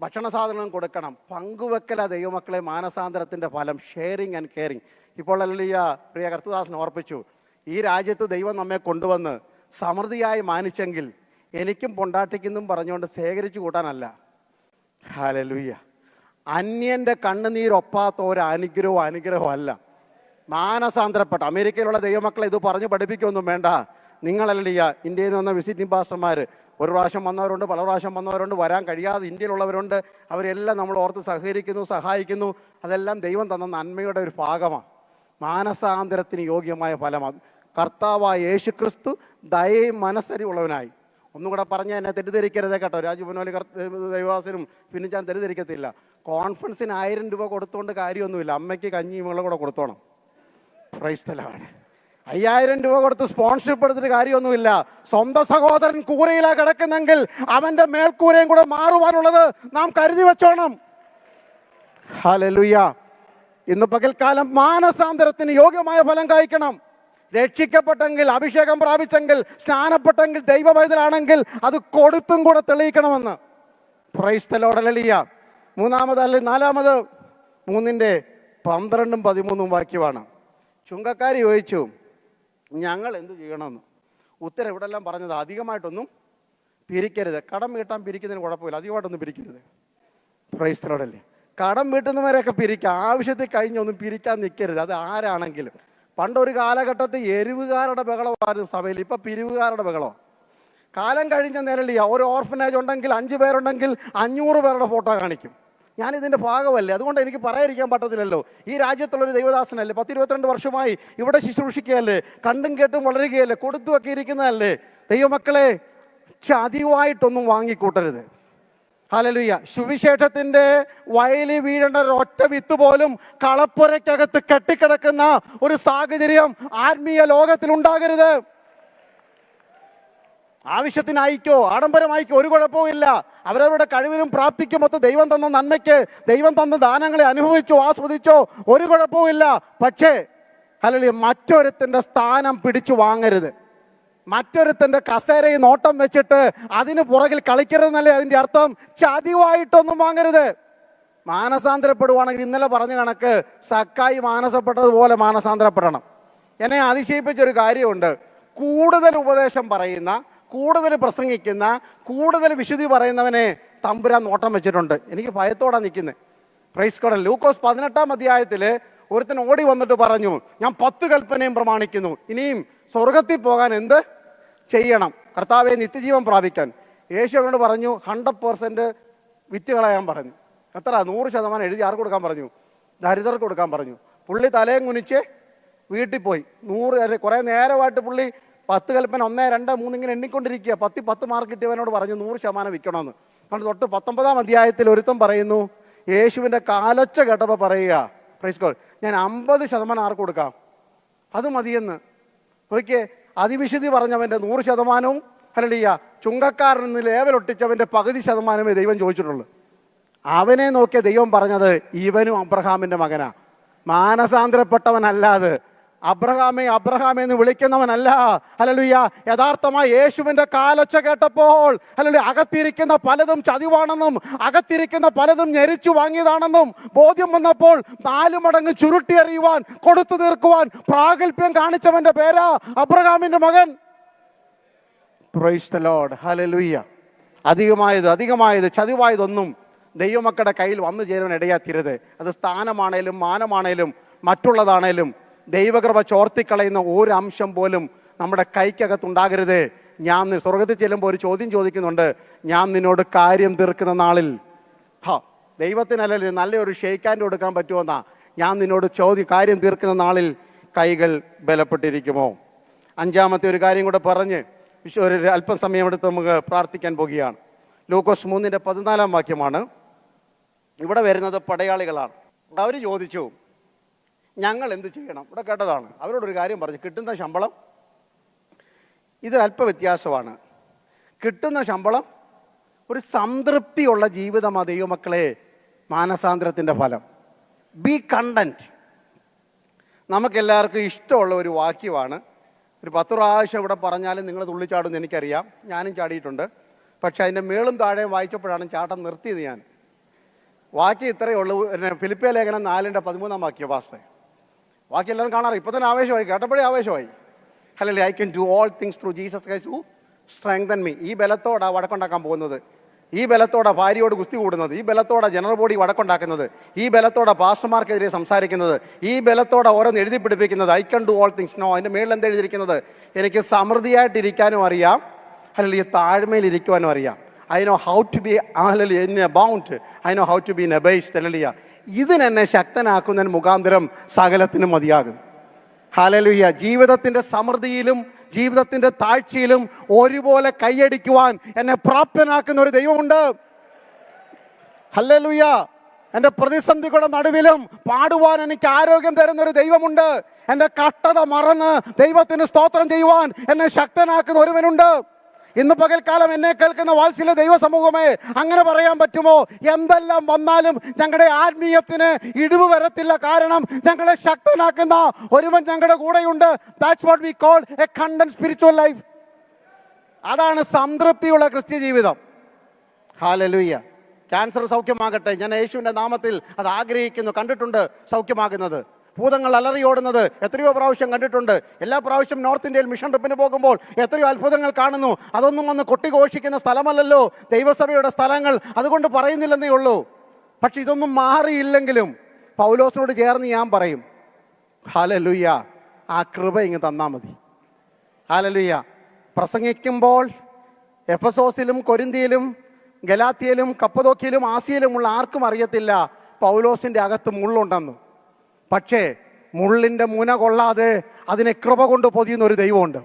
A: ഭക്ഷണ സാധനം കൊടുക്കണം. പങ്കുവെക്കല ദൈവമക്കളെ മാനസാന്തരത്തിന്റെ ഫലം ഷെയറിങ് ആൻഡ് കെയറിങ് ഇപ്പോൾ അല്ലിയ പ്രിയ കർത്തദാസൻ ഓർപ്പിച്ചു ഈ രാജ്യത്ത് ദൈവം നമ്മെ കൊണ്ടുവന്ന് സമൃദ്ധിയായി മാനിച്ചെങ്കിൽ എനിക്കും പൊണ്ടാട്ടിക്കുന്നും പറഞ്ഞുകൊണ്ട് ശേഖരിച്ചു കൂട്ടാനല്ല. ഹാലലുയ്യ അന്യന്റെ കണ്ണുനീരൊപ്പാത്ത ഒരു അനുഗ്രഹവും അനുഗ്രഹവും അല്ല. മാനസാന്തരപ്പെട്ട അമേരിക്കയിലുള്ള ദൈവമക്കളെ ഇത് പറഞ്ഞു പഠിപ്പിക്കൊന്നും വേണ്ട. നിങ്ങളല്ലയ്യ ഇന്ത്യയിൽ നിന്ന് വിസിറ്റിംഗ് പാസ്റ്റർമാർ ഒരു പ്രാവശ്യം വന്നവരുണ്ട് പല പ്രാവശ്യം വന്നവരുണ്ട് വരാൻ കഴിയാതെ ഇന്ത്യയിലുള്ളവരുണ്ട്. അവരെല്ലാം നമ്മൾ ഓർത്ത് സഹകരിക്കുന്നു സഹായിക്കുന്നു. അതെല്ലാം ദൈവം തന്ന നന്മയുടെ ഒരു ഭാഗമാണ് മാനസാന്തരത്തിന് യോഗ്യമായ ഫലമാണ് കർത്താവായ യേശു ക്രിസ്തു ദയയും മനസ്സരിവുള്ളവനായി ഒന്നും കൂടെ പറഞ്ഞ് എന്നെ തെറ്റിദ്ധരിക്കരുതേ കേട്ടോ. രാജുപനോലി ദൈവാസനും പിന്നെ ഞാൻ തെറ്റിദ്ധരിക്കത്തില്ല. കോൺഫറൻസിന് ആയിരം രൂപ കൊടുത്തുകൊണ്ട് കാര്യമൊന്നുമില്ല. അമ്മയ്ക്ക് കഞ്ഞി വെള്ളം കൂടെ കൊടുത്തോണം. ക്രൈസ്തലാണ് അയ്യായിരം രൂപ കൊടുത്ത് സ്പോൺസർഷിപ്പ് എടുത്തിട്ട് കാര്യമൊന്നുമില്ല. സ്വന്തം സഹോദരൻ കൂരയിലാ കിടക്കുന്നെങ്കിൽ അവന്റെ മേൽക്കൂരയും കൂടെ മാറുവാനുള്ളത് നാം കരുതി വെച്ചോണം. ഹലലുയ ഇന്ന് പകൽക്കാലം മാനസാന്തരത്തിന് യോഗ്യമായ ഫലം കായ്ക്കണം. രക്ഷിക്കപ്പെട്ടെങ്കിൽ അഭിഷേകം പ്രാപിച്ചെങ്കിൽ സ്നാനപ്പെട്ടെങ്കിൽ ദൈവവൈതലാണെങ്കിൽ അത് കൊടുത്തും കൂടെ തെളിയിക്കണമെന്ന്. പ്രൈസ്തലോടലിയ മൂന്നാമത് അല്ലെങ്കിൽ നാലാമത് മൂന്നിന്റെ പന്ത്രണ്ടും പതിമൂന്നും വാക്യമാണ്. ചുങ്കക്കാർ ചോദിച്ചു ഞങ്ങൾ എന്ത് ചെയ്യണമെന്ന്? ഉത്തരം ഇവിടെ എല്ലാം പറഞ്ഞത് അധികമായിട്ടൊന്നും പിരിക്കരുത്. കടം വീട്ടാൻ പിരിക്കുന്നതിന് കുഴപ്പമില്ല. അധികമായിട്ടൊന്നും പിരിക്കരുത്. പ്രൈസ്തലോടല്ലേ കടം വീട്ടുന്നവരെയൊക്കെ പിരിക്കാം. ആവശ്യത്തിൽ കഴിഞ്ഞൊന്നും പിരിക്കാൻ നിൽക്കരുത്. അത് ആരാണെങ്കിലും. പണ്ടൊരു കാലഘട്ടത്തിൽ എരിവുകാരുടെ ബഹളമായിരുന്നു സഭയിൽ. ഇപ്പം പിരിവുകാരുടെ ബഹളം? കാലം കഴിഞ്ഞ നിലയിൽ ഒരു ഓർഫനേജ് ഉണ്ടെങ്കിൽ അഞ്ച് പേരുണ്ടെങ്കിൽ അഞ്ഞൂറ് പേരുടെ ഫോട്ടോ കാണിക്കും. ഞാൻ ഇതിന്റെ ഭാഗമല്ലേ? അതുകൊണ്ട് എനിക്ക് പറയാതിരിക്കാൻ പറ്റത്തില്ലല്ലോ. ഈ രാജ്യത്തുള്ളൊരു ദൈവദാസനല്ലേ? പത്തിരുപത്തിരണ്ട് വർഷമായി ഇവിടെ ശുശ്രൂഷിക്കുകയല്ലേ? കണ്ടും കേട്ടും വളരുകയല്ലേ? കൊടുത്തുമൊക്കെ ഇരിക്കുന്നതല്ലേ? ദൈവമക്കളെ ചതിവായിട്ടൊന്നും വാങ്ങിക്കൂട്ടരുത്. ഹലലുയ്യ സുവിശേഷത്തിന്റെ വയലിൽ വീഴേണ്ട ഒറ്റ വിത്ത് പോലും കളപ്പുരയ്ക്കകത്ത് കെട്ടിക്കിടക്കുന്ന ഒരു സാഹചര്യം ആത്മീയ ലോകത്തിൽ ഉണ്ടാകരുത്. ആവശ്യത്തിനായിക്കോ ആഡംബരമായിക്കോ ഒരു കുഴപ്പവുമില്ല അവരവരുടെ കഴിവിനും പ്രാപ്തിക്കും മൊത്തം ദൈവം തന്ന നന്മയ്ക്ക് ദൈവം തന്ന ദാനങ്ങളെ അനുഭവിച്ചോ ആസ്വദിച്ചോ ഒരു കുഴപ്പവുമില്ല പക്ഷേ അല്ലെങ്കിൽ മറ്റൊരുത്തിന്റെ സ്ഥാനം പിടിച്ചു വാങ്ങരുത്. മറ്റൊരുത്തന്റെ കസേരയിൽ നോട്ടം വെച്ചിട്ട് അതിന് പുറകിൽ കളിക്കരുതെന്നല്ലേ അതിന്റെ അർത്ഥം? ചതിവായിട്ടൊന്നും വാങ്ങരുത്. മാനസാന്തരപ്പെടുവാണെങ്കിൽ ഇന്നലെ പറഞ്ഞ കണക്ക് സക്കായി മാനസപ്പെട്ടതുപോലെ മാനസാന്തരപ്പെടണം. എന്നെ അതിശയിപ്പിച്ചൊരു കാര്യമുണ്ട്. കൂടുതൽ ഉപദേശം പറയുന്ന കൂടുതൽ പ്രസംഗിക്കുന്ന കൂടുതൽ വിശുദ്ധി പറയുന്നവനെ തമ്പുരാൻ നോട്ടം വെച്ചിട്ടുണ്ട്. എനിക്ക് ഭയത്തോടെ നിൽക്കുന്നത് പ്രൈസ് കോഡൽ ലൂക്കോസ് പതിനെട്ടാം അധ്യായത്തിൽ ഒരുത്തൻ ഓടി വന്നിട്ട് പറഞ്ഞു ഞാൻ പത്ത് കൽപ്പനയും പ്രമാണിക്കുന്നു. ഇനിയും സ്വർഗത്തിൽ പോകാൻ എന്ത് ചെയ്യണം? കർത്താവെ നിത്യജീവൻ പ്രാപിക്കാൻ. യേശു അവനോട് പറഞ്ഞു ഹൺഡ്രഡ് പേഴ്സന്റ് വിറ്റ് കളയാൻ പറഞ്ഞു. എത്ര? നൂറ് ശതമാനം എഴുതി ആർക്ക് കൊടുക്കാൻ പറഞ്ഞു? ദരിദ്രർക്ക് കൊടുക്കാൻ പറഞ്ഞു. പുള്ളി തലയും കുനിച്ച് വീട്ടിൽ പോയി. നൂറ് കുറേ നേരമായിട്ട് പുള്ളി പത്ത് കൽപ്പന ഒന്നേ രണ്ട് മൂന്നിങ്ങനെ എണ്ണിക്കൊണ്ടിരിക്കുക. പത്തി പത്ത് മാർക്ക് കിട്ടിയവനോട് പറഞ്ഞു നൂറ് ശതമാനം വിൽക്കണമെന്ന്. കാരണം തൊട്ട് പത്തൊമ്പതാം അധ്യായത്തിൽ ഒരുത്തം പറയുന്നു യേശുവിന്റെ കാലൊച്ച കേട്ടപ്പോൾ പറയുക പ്രൈസ് കോൾ ഞാൻ അമ്പത് ശതമാനം ആർക്ക് കൊടുക്കാം? അത് മതിയെന്ന്. നോക്കിയേ അതിവിശുദ്ധി പറഞ്ഞവന്റെ നൂറ് ശതമാനവും അല്ലടിയ ചുങ്കക്കാരൻ നിന്ന് ലേവലൊട്ടിച്ചവന്റെ പകുതി ശതമാനമേ ദൈവം ചോദിച്ചിട്ടുള്ളൂ. അവനെ നോക്കിയ ദൈവം പറഞ്ഞത് ഇവനും അബ്രഹാമിന്റെ മകനാ. മാനസാന്തരപ്പെട്ടവനല്ലാതെ അബ്രഹാമെ അബ്രഹാമെ എന്ന് വിളിക്കുന്നവനല്ല. ഹലലുയ്യ യഥാർത്ഥമായി യേശുവിന്റെ കാലൊച്ച കേട്ടപ്പോൾ അല്ലല്ലോ അകത്തിരിക്കുന്ന പലതും ചതിവാണെന്നും അകത്തിരിക്കുന്ന പലതും ഞെരിച്ചു വാങ്ങിയതാണെന്നും ബോധ്യം വന്നപ്പോൾ നാലു മടങ്ങ് ചുരുട്ടി അറിയുവാൻ കൊടുത്തു തീർക്കുവാൻ പ്രാഗൽഭ്യം കാണിച്ചവന്റെ പേരാ അബ്രഹാമിന്റെ മകൻ. ലോർഡ് ഹല്ലേലൂയ അധികമായത് അധികമായത് ചതിവായതൊന്നും ദൈവമക്കളുടെ കയ്യിൽ വന്നു ചേരുവാൻ ഇടയാത്തിരുത് അത് സ്ഥാനമാണേലും മാനമാണേലും മറ്റുള്ളതാണേലും ദൈവകൃപ ചോർത്തിക്കളയുന്ന ഒരു പോലും നമ്മുടെ കൈക്കകത്തുണ്ടാകരുത്. ഞാൻ സ്വർഗത്തിൽ ചെല്ലുമ്പോൾ ഒരു ചോദ്യം ചോദിക്കുന്നുണ്ട്. ഞാൻ നിന്നോട് കാര്യം തീർക്കുന്ന നാളിൽ. ഹാ ദൈവത്തിനല്ലല്ലോ നല്ലൊരു ഷെയ്ക്കാന്റെ കൊടുക്കാൻ പറ്റുമെന്നാ ഞാൻ നിന്നോട് ചോദ്യം കാര്യം തീർക്കുന്ന നാളിൽ കൈകൾ ബലപ്പെട്ടിരിക്കുമോ? അഞ്ചാമത്തെ ഒരു കാര്യം കൂടെ പറഞ്ഞ് വിശ്വ ഒരു അല്പം സമയമെടുത്ത് നമുക്ക് പ്രാർത്ഥിക്കാൻ പോകുകയാണ്. ലൂക്കോസ് മൂന്നിന്റെ പതിനാലാം വാക്യമാണ്. ഇവിടെ വരുന്നത് പടയാളികളാണ്. അവർ ചോദിച്ചു ഞങ്ങൾ എന്ത് ചെയ്യണം? ഇവിടെ കേട്ടതാണ്. അവരോടൊരു കാര്യം പറഞ്ഞു. കിട്ടുന്ന ശമ്പളം ഇതൊരല്പ വ്യത്യാസമാണ് കിട്ടുന്ന ശമ്പളം ഒരു സംതൃപ്തിയുള്ള ജീവിതമാണ് ദൈവമക്കളെ മാനസാന്തരത്തിന്റെ ഫലം. ബി കണ്ടന്റ് നമുക്കെല്ലാവർക്കും ഇഷ്ടമുള്ള ഒരു വാക്യമാണ്. ഒരു പത്ത് പ്രാവശ്യം ഇവിടെ പറഞ്ഞാലും നിങ്ങൾ തുള്ളിച്ചാടുമെന്ന് എനിക്കറിയാം. ഞാനും ചാടിയിട്ടുണ്ട്. പക്ഷേ അതിന്റെ മേളും താഴെയും വായിച്ചപ്പോഴാണ് ചാട്ടം നിർത്തിയത് ഞാൻ. വാക്യം ഇത്രയേ ഉള്ളൂ. പിന്നെ ഫിലിപ്പിയ ലേഖനം നാലിന്റെ പതിമൂന്നാം വാക്യ പാസ്റ്റേ ബാക്കി എല്ലാവരും കാണാറ്. ഇപ്പം തന്നെ ആവേശമായി. കേട്ടപ്പോഴേ ആവേശമായി. അല്ലല്ലേ I can do all things through Jesus Christ who strengthen me ഈ ബലത്തോടാ വടക്കുണ്ടാക്കാൻ പോകുന്നത്. ഈ ബലത്തോടെ ഭാര്യയോട് കുസ്തി കൂടുന്നത്. ഈ ബലത്തോടെ ജനറൽ ബോഡി വടക്കുണ്ടാക്കുന്നത് ഈ ബലത്തോടെ പാസ്റ്റർമാർക്കെതിരെ സംസാരിക്കുന്നത്. ഈ ബലത്തോടെ ഓരോന്ന് എഴുതി പിടിപ്പിക്കുന്നത്. I can do all things no അതിന്റെ മേളിൽ എന്താ എഴുതിയിരിക്കുന്നത്? എനിക്ക് സമൃദ്ധിയായിട്ടിരിക്കാനും അറിയാം. അല്ലെങ്കിൽ താഴ്മയിലിരിക്കുവാനും അറിയാം. I know how to be അല്ലെങ്കിൽ bound I know how to be in based അല്ലലിയ ഇതിനെന്നെ ശക്തനാക്കുന്നതിന് മുഖാന്തരം സകലത്തിനും മതിയാകും. ഹാലലുയ്യ ജീവിതത്തിന്റെ സമൃദ്ധിയിലും ജീവിതത്തിന്റെ താഴ്ചയിലും ഒരുപോലെ കൈയടിക്കുവാൻ എന്നെ പ്രാപ്തനാക്കുന്ന ഒരു ദൈവമുണ്ട്. ഹല്ലലുയ്യ എന്റെ പ്രതിസന്ധികളുടെ നടുവിലും പാടുവാൻ എനിക്ക് ആരോഗ്യം തരുന്ന ഒരു ദൈവമുണ്ട്. എന്റെ കട്ടത മറന്ന് ദൈവത്തിന് സ്തോത്രം ചെയ്യുവാൻ എന്നെ ശക്തനാക്കുന്ന ഒരുവനുണ്ട്. ഇന്ന് പകൽക്കാലം എന്നെ കേൾക്കുന്ന വാത്സല്യ ദൈവസമൂഹമേ അങ്ങനെ പറയാൻ പറ്റുമോ? എന്തെല്ലാം വന്നാലും ഞങ്ങളുടെ ആത്മീയത്തിന് ഇടിവ് വരത്തില്ല. കാരണം ഞങ്ങളെ ശക്തനാക്കുന്ന ഒരുവൻ ഞങ്ങളുടെ കൂടെയുണ്ട്. That's what we call a content spiritual life അതാണ് സംതൃപ്തിയുള്ള ക്രിസ്ത്യ ജീവിതം. ഹാലലുയ്യ ക്യാൻസർ സൗഖ്യമാകട്ടെ. ഞാൻ യേശുവിന്റെ നാമത്തിൽ അത് ആഗ്രഹിക്കുന്നു. കണ്ടിട്ടുണ്ട് സൗഖ്യമാകുന്നത്. ഭൂതങ്ങൾ അലറിയോടുന്നത് എത്രയോ പ്രാവശ്യം കണ്ടിട്ടുണ്ട്. എല്ലാ പ്രാവശ്യം നോർത്ത് ഇന്ത്യയിൽ മിഷൻ ട്രിപ്പിന് പോകുമ്പോൾ എത്രയോ അത്ഭുതങ്ങൾ കാണുന്നു. അതൊന്നും വന്ന് കൊട്ടിഘോഷിക്കുന്ന സ്ഥലമല്ലല്ലോ. ദൈവസഭയുടെ സ്ഥലങ്ങൾ അതുകൊണ്ട് പറയുന്നില്ലെന്നേ ഉള്ളൂ. പക്ഷെ ഇതൊന്നും മാറിയില്ലെങ്കിലും പൗലോസിനോട് ചേർന്ന് ഞാൻ പറയും ഹാലലുയ്യ ആ കൃപ ഇങ്ങ് തന്നാൽ മതി. ഹാലലുയ്യ പ്രസംഗിക്കുമ്പോൾ എഫസോസിലും കൊരിന്തിയിലും ഗലാത്തിയിലും കപ്പതോക്കിയിലും ആസിയയിലുമുള്ള ആർക്കും അറിയത്തില്ല പൗലോസിന്റെ അകത്ത് മുള്ളുണ്ടെന്ന്. പക്ഷേ മുള്ളിന്റെ മുന കൊള്ളാതെ അതിനെ കൃപ കൊണ്ട് പൊതിയുന്ന ഒരു ദൈവമുണ്ട്.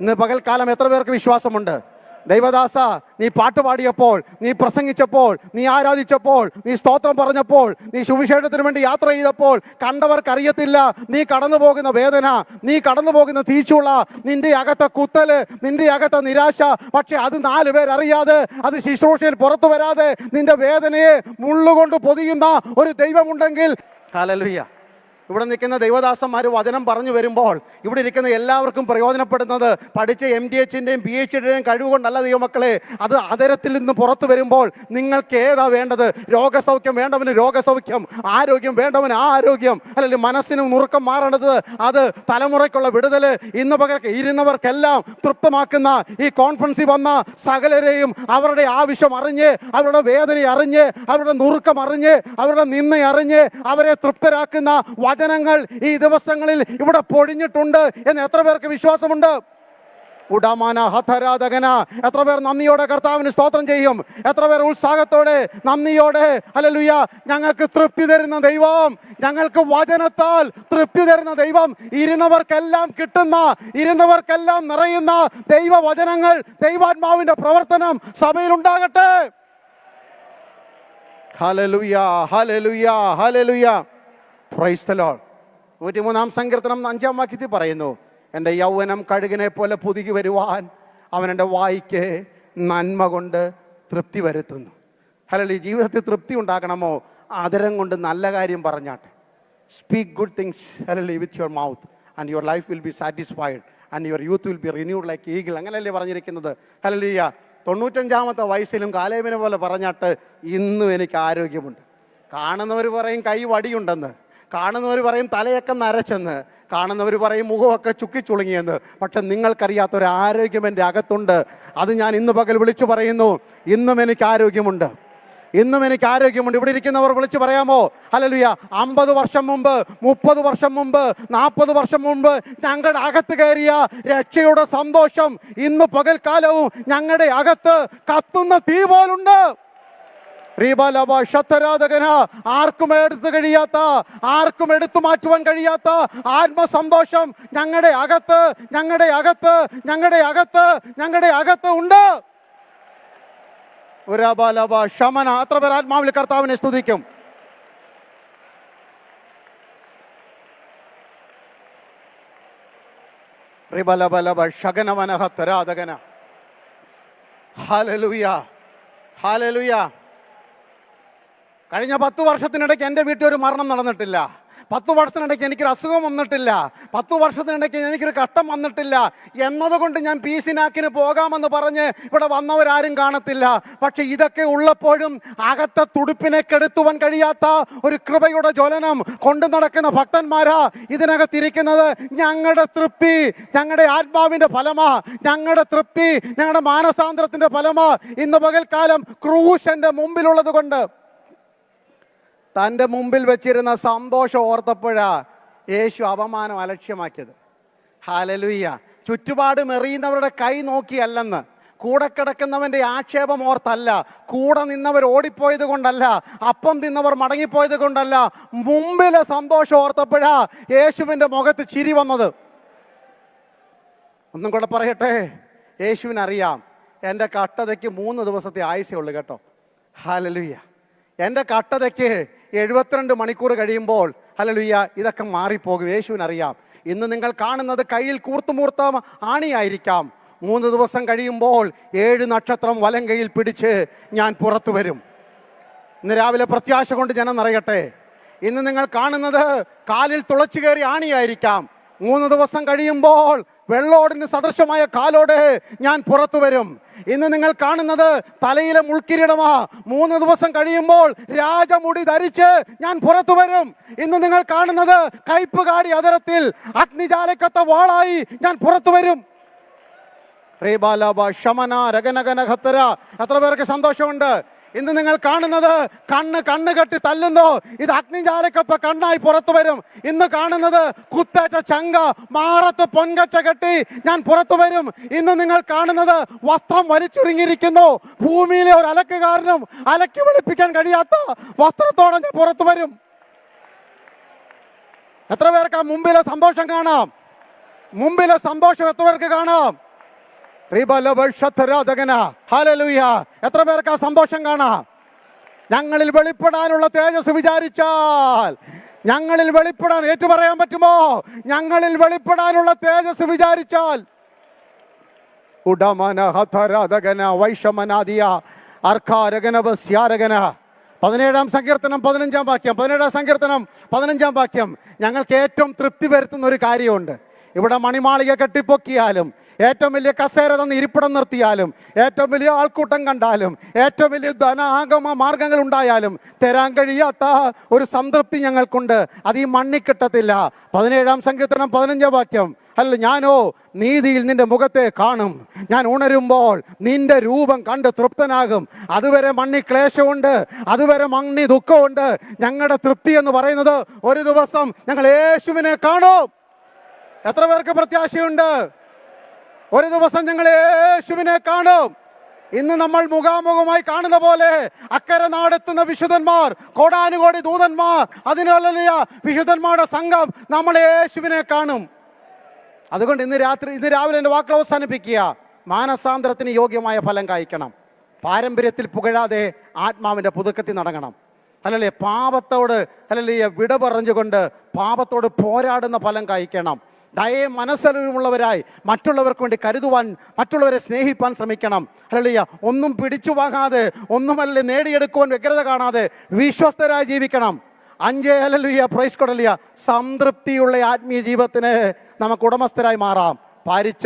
A: ഇന്ന് പകൽക്കാലം എത്ര പേർക്ക് വിശ്വാസമുണ്ട്? ദൈവദാസ നീ പാട്ട് പാടിയപ്പോൾ നീ പ്രസംഗിച്ചപ്പോൾ നീ ആരാധിച്ചപ്പോൾ നീ സ്തോത്രം പറഞ്ഞപ്പോൾ നീ സുവിശേഷത്തിന് വേണ്ടി യാത്ര ചെയ്തപ്പോൾ കണ്ടവർക്ക് അറിയത്തില്ല നീ കടന്നു പോകുന്ന വേദന നീ കടന്നു പോകുന്ന തീച്ചുള നിന്റെ അകത്തെ കുത്തൽ നിന്റെ അകത്തെ നിരാശ. പക്ഷെ അത് നാല് പേരറിയാതെ അത് ശുശ്രൂഷയിൽ പുറത്തു വരാതെ നിന്റെ വേദനയെ മുള്ളുകൊണ്ട് പൊതിയുന്ന ഒരു ദൈവമുണ്ടെങ്കിൽ ഹല്ലേലൂയ. ഇവിടെ നിൽക്കുന്ന ദൈവദാസന്മാർ വചനം പറഞ്ഞു വരുമ്പോൾ ഇവിടെ ഇരിക്കുന്ന എല്ലാവർക്കും പ്രയോജനപ്പെടുന്നത് പഠിച്ച എം ഡി എച്ചിന്റെയും പി എച്ച് ഡിയുടെയും കഴിവുകൊണ്ടല്ല ദൈവമക്കളെ. അത് അതരത്തിൽ നിന്ന് പുറത്തു വരുമ്പോൾ നിങ്ങൾക്ക് ഏതാ വേണ്ടത്? രോഗസൗഖ്യം വേണ്ടവന് രോഗസൗഖ്യം ആരോഗ്യം വേണ്ടവന് ആ ആരോഗ്യം അല്ലെങ്കിൽ മനസ്സിന് നുറുക്കം മാറേണ്ടത് അത് തലമുറയ്ക്കുള്ള വിടുതൽ. ഇന്ന് ഇരുന്നവർക്കെല്ലാം തൃപ്തമാക്കുന്ന ഈ കോൺഫറൻസിൽ വന്ന സകലരെയും അവരുടെ ആവശ്യം അറിഞ്ഞ് അവരുടെ വേദന അറിഞ്ഞ് അവരുടെ നുറുക്കം അറിഞ്ഞ് അവരുടെ നിന്ന അറിഞ്ഞ് അവരെ തൃപ്തരാക്കുന്ന വചനങ്ങൾ ഈ ദിവസങ്ങളിൽ ഇവിടെ പൊഴിഞ്ഞിട്ടുണ്ട് എന്ന് എത്ര പേർക്ക് വിശ്വാസമുണ്ട്? ഉടമാന ഹതരാധകന എത്ര പേർ നന്ദിയോടെ കർത്താവിന് സ്തോത്രം ചെയ്യും? എത്ര പേർ ഉത്സാഹത്തോടെ നന്ദിയോടെ അല്ലലുയ്യ ഞങ്ങൾക്ക് തൃപ്തി തരുന്ന ദൈവം. ഞങ്ങൾക്ക് വചനത്താൽ തൃപ്തി തരുന്ന ദൈവം. ഇരുന്നവർക്കെല്ലാം കിട്ടുന്ന ഇരുന്നവർക്കെല്ലാം നിറയുന്ന ദൈവവചനങ്ങൾ ദൈവാത്മാവിന്റെ പ്രവർത്തനം സഭയിൽ ഉണ്ടാകട്ടെ hallelujah hallelujah hallelujah praise the Lord നൂറ്റിമൂന്നാം സങ്കീർത്തനം അഞ്ചാം വാക്യത്തിൽ പറയുന്നു എന്റെ യൗവനം കഴുകിനെ പോലെ പുതുകി വരുവാൻ അവൻ എന്റെ വായിക്ക് നന്മ കൊണ്ട് തൃപ്തി വരുത്തുന്നു. അല്ലെങ്കിൽ ജീവിതത്തിൽ തൃപ്തി ഉണ്ടാക്കണമോ? ആദരം കൊണ്ട് നല്ല കാര്യം പറഞ്ഞാട്ടെ. സ്പീക്ക് ഗുഡ് തിങ്സ് അല്ലെങ്കിൽ with your mouth and your life will be satisfied and your youth will be renewed like eagle അങ്ങനെയല്ലേ പറഞ്ഞിരിക്കുന്നത്? അല്ലല്ല തൊണ്ണൂറ്റഞ്ചാമത്തെ വയസ്സിലും കാലേബിനെ പോലെ പറഞ്ഞാട്ട് ഇന്നും എനിക്ക് ആരോഗ്യമുണ്ട്. കാണുന്നവർ പറയും കൈ വടിയുണ്ടെന്ന്. കാണുന്നവർ പറയും തലയൊക്കെ നരച്ചെന്ന്. കാണുന്നവർ പറയും മുഖമൊക്കെ ചുക്കിച്ചുളുങ്ങിയെന്ന്. പക്ഷെ നിങ്ങൾക്കറിയാത്ത ഒരു ആരോഗ്യം എന്റെ അകത്തുണ്ട്. അത് ഞാൻ ഇന്ന് പകൽ വിളിച്ചു പറയുന്നു. ഇന്നും എനിക്ക് ആരോഗ്യമുണ്ട്. ഇന്നും എനിക്ക് ആരോഗ്യമുണ്ട്. ഇവിടെ ഇരിക്കുന്നവർ വിളിച്ചു പറയാമോ? അല്ലലുയ അമ്പത് വർഷം മുമ്പ് മുപ്പത് വർഷം മുമ്പ് നാൽപ്പത് വർഷം മുമ്പ് ഞങ്ങളുടെ അകത്ത് കയറിയ രക്ഷയുടെ സന്തോഷം ഇന്ന് പകൽക്കാലവും ഞങ്ങളുടെ അകത്ത് കത്തുന്ന തീ പോലുണ്ട്. റീബാലബ ശതരാധകന ആർക്കും എടുത്തു കഴിയാത്ത ആർക്കും എടുത്തു മാറ്റുവാൻ കഴിയാത്ത ആത്മസന്തോഷം ഞങ്ങളുടെ അകത്ത് ഞങ്ങളുടെ അകത്ത് ഞങ്ങളുടെ അകത്ത് ഞങ്ങളുടെ അകത്ത് ഉണ്ട്. ഉരബാലബ ശമന. അത്ര പേർ ആത്മാവിൽ കർത്താവിനെ സ്തുതിക്കും. റിബലബലബ ശകനവനഹ ഹാലലുയ ഹാലലുയ കഴിഞ്ഞ പത്ത് വർഷത്തിനിടയ്ക്ക് എന്റെ വീട്ടിൽ ഒരു മരണം നടന്നിട്ടില്ല. പത്ത് വർഷത്തിനിടയ്ക്ക് എനിക്കൊരു അസുഖം വന്നിട്ടില്ല. പത്ത് വർഷത്തിനിടയ്ക്ക് എനിക്കൊരു കഷ്ടം വന്നിട്ടില്ല. എന്നതുകൊണ്ട് ഞാൻ പീസിനാക്കിന് പോകാമെന്ന് പറഞ്ഞ് ഇവിടെ വന്നവരാരും കാണത്തില്ല. പക്ഷെ ഇതൊക്കെ ഉള്ളപ്പോഴും അകത്തെ തുടുപ്പിനെ കെടുത്തുവാൻ കഴിയാത്ത ഒരു കൃപയുടെ ജ്വലനം കൊണ്ടു നടക്കുന്ന ഭക്തന്മാരാ ഇതിനകത്തിരിക്കുന്നത്. ഞങ്ങളുടെ തൃപ്തി ഞങ്ങളുടെ ആത്മാവിന്റെ ഫലമാ ഞങ്ങളുടെ തൃപ്തി ഞങ്ങളുടെ മാനസാന്തരത്തിന്റെ ഫലമാ ഇന്ന് പകൽക്കാലം ക്രൂശന്റെ മുമ്പിലുള്ളത് കൊണ്ട്. തന്റെ മുമ്പിൽ വെച്ചിരുന്ന സന്തോഷം ഓർത്തപ്പോഴാ യേശു അപമാനം അലക്ഷ്യമാക്കിയത്. ഹാലലുയ്യ ചുറ്റുപാടും എറിയുന്നവരുടെ കൈ നോക്കിയല്ലെന്ന്. കൂടെ കിടക്കുന്നവന്റെ ആക്ഷേപം ഓർത്തല്ല. കൂടെ നിന്നവർ ഓടിപ്പോയത് കൊണ്ടല്ല. അപ്പം തിന്നവർ മടങ്ങിപ്പോയത് കൊണ്ടല്ല. മുമ്പിലെ സന്തോഷം ഓർത്തപ്പോഴാ യേശുവിന്റെ മുഖത്ത് ചിരി വന്നത്. ഒന്നും കൂടെ പറയട്ടെ? യേശുവിനറിയാം. എന്റെ കട്ടതയ്ക്ക് മൂന്ന് ദിവസത്തെ ആയുസേ ഉള്ളൂ കേട്ടോ. ഹാലലുയ്യ എന്റെ കട്ടതയ്ക്ക് എഴുപത്തിരണ്ട് മണിക്കൂർ കഴിയുമ്പോൾ ഹലലുയ്യ ഇതൊക്കെ മാറിപ്പോകും. യേശുവിനറിയാം. ഇന്ന് നിങ്ങൾ കാണുന്നത് കയ്യിൽ കൂർത്തുമൂർത്ത ആണിയായിരിക്കാം. മൂന്ന് ദിവസം കഴിയുമ്പോൾ ഏഴ് നക്ഷത്രം വലം കയ്യിൽ പിടിച്ച് ഞാൻ പുറത്തു വരും. ഇന്ന് രാവിലെ പ്രത്യാശ കൊണ്ട് ജനം നിറയട്ടെ. ഇന്ന് നിങ്ങൾ കാണുന്നത് കാലിൽ തുളച്ചു കയറി ആണിയായിരിക്കാം. മൂന്ന് ദിവസം കഴിയുമ്പോൾ വെള്ളോടിന് സദൃശമായ കാലോടെ ഞാൻ പുറത്തു വരും. ഇന്ന് നിങ്ങൾ കാണുന്നത് തലയിലെ മുൾക്കിരീടമാ. മൂന്ന് ദിവസം കഴിയുമ്പോൾ രാജമുടി ധരിച്ച് ഞാൻ പുറത്തു വരും. ഇന്ന് നിങ്ങൾ കാണുന്നത് കയ്പ് കാടി അതരത്തിൽ അഗ്നിജാലക്കത്ത വാളായി ഞാൻ പുറത്തു വരും. ശമന രഗനഗന ഖത്തര എത്ര പേർക്ക് സന്തോഷമുണ്ട്? ഇന്ന് നിങ്ങൾ കാണുന്നത് കണ്ണ് കണ്ണ് കെട്ടി തല്ലുന്നു. ഇത് അഗ്നിജാലക്കത്ത കണ്ണായി പുറത്തു വരും. ഇന്ന് കാണുന്നത് കുത്തേറ്റ ചങ്ക മാറത്ത് പൊൻകച്ച കെട്ടി ഞാൻ പുറത്തു വരും. ഇന്ന് നിങ്ങൾ കാണുന്നത് വസ്ത്രം വലിച്ചുരുങ്ങിയിരിക്കുന്നു. ഭൂമിയിലെ ഒരു അലക്കുകാരനും അലക്കി വെളുപ്പിക്കാൻ കഴിയാത്ത വസ്ത്രത്തോടെ ഞാൻ പുറത്തു വരും. എത്ര പേർക്ക് മുമ്പിലെ സന്തോഷം കാണാം? മുമ്പിലെ സന്തോഷം എത്ര പേർക്ക് കാണാം. എത്ര പേർക്ക് ആ സന്തോഷം കാണാം? ഞങ്ങളിൽ വെളിപ്പെടാനുള്ള തേജസ് വിചാരിച്ചാൽ ഞങ്ങളിൽ വെളിപ്പെടാൻ ഏറ്റു പറയാൻ പറ്റുമോ? ഞങ്ങളിൽ വെളിപ്പെടാനുള്ള തേജസ് വിചാരിച്ചാൽ ഉടമനഹതരാധകന വൈഷമനാദിയ വൈഷമനാദിയ അർക്കാരകനവസ്യാരകന പതിനേഴാം സങ്കീർത്തനം പതിനഞ്ചാം വാക്യം. പതിനേഴാം സങ്കീർത്തനം പതിനഞ്ചാം വാക്യം. ഞങ്ങൾക്ക് ഏറ്റവും തൃപ്തി വരുത്തുന്ന ഒരു കാര്യമുണ്ട്. ഇവിടെ മണിമാളിക കെട്ടിപ്പൊക്കിയാലും ഏറ്റവും വലിയ കസേര തന്ന് ഇരിപ്പിടം നിർത്തിയാലും ഏറ്റവും വലിയ ആൾക്കൂട്ടം കണ്ടാലും ഏറ്റവും വലിയ ധനാഗമ മാർഗങ്ങൾ ഉണ്ടായാലും തരാൻ കഴിയാത്ത ഒരു സംതൃപ്തി ഞങ്ങൾക്കുണ്ട്. അത് ഈ മണ്ണി കിട്ടത്തില്ല. പതിനേഴാം സങ്കീർത്തനം പതിനഞ്ചാം വാക്യം. അല്ല ഞാനോ നീതിയിൽ നിന്റെ മുഖത്തെ കാണും. ഞാൻ ഉണരുമ്പോൾ നിന്റെ രൂപം കണ്ട് തൃപ്തനാകും. അതുവരെ മണ്ണി ക്ലേശമുണ്ട്. അതുവരെ മണ്ണി ദുഃഖമുണ്ട്. ഞങ്ങളുടെ തൃപ്തി എന്ന് പറയുന്നത് ഒരു ദിവസം ഞങ്ങൾ യേശുവിനെ കാണും. എത്ര പേർക്ക് പ്രത്യാശയുണ്ട്? ഒരു ദിവസം ഞങ്ങൾ യേശുവിനെ കാണും. ഇന്ന് നമ്മൾ മുഖാമുഖമായി കാണുന്ന പോലെ അക്കരെ നാടെത്തുന്ന വിശുദ്ധന്മാർ കോടാനുകോടി ദൂതന്മാർ അതിനുള്ള വിശുദ്ധന്മാരുടെ സംഘം നമ്മൾ യേശുവിനെ കാണും. അതുകൊണ്ട് ഇന്ന് രാത്രി ഇന്ന് രാവിലെ എന്റെ വാക്കുകൾ അവസാനിപ്പിക്കുക. മാനസാന്തരത്തിന് യോഗ്യമായ ഫലം കായ്ക്കണം. പാരമ്പര്യത്തിൽ പുകഴാതെ ആത്മാവിന്റെ പുതുക്കത്തിൽ നടങ്ങണം. അല്ലല്ലേ പാപത്തോട് അല്ലല്ലേ വിട പറഞ്ഞുകൊണ്ട് പാപത്തോട് പോരാടുന്ന ഫലം കായ്ക്കണം. ദയേ മനസ്സലുമുള്ളവരായി മറ്റുള്ളവർക്ക് വേണ്ടി കരുതുവാൻ മറ്റുള്ളവരെ സ്നേഹിപ്പാൻ ശ്രമിക്കണം. അല്ലയ്യ ഒന്നും പിടിച്ചു വാങ്ങാതെ ഒന്നുമല്ല നേടിയെടുക്കുവാൻ വ്യഗ്രത കാണാതെ വിശ്വസ്തരായി ജീവിക്കണം. അഞ്ചേ അലലുയ്യ പ്രൈസ് കൊടലിയ സംതൃപ്തിയുള്ള ആത്മീയ ജീവിതത്തിന് നമുക്ക് ഉടമസ്ഥരായി മാറാം. പാരിച്ച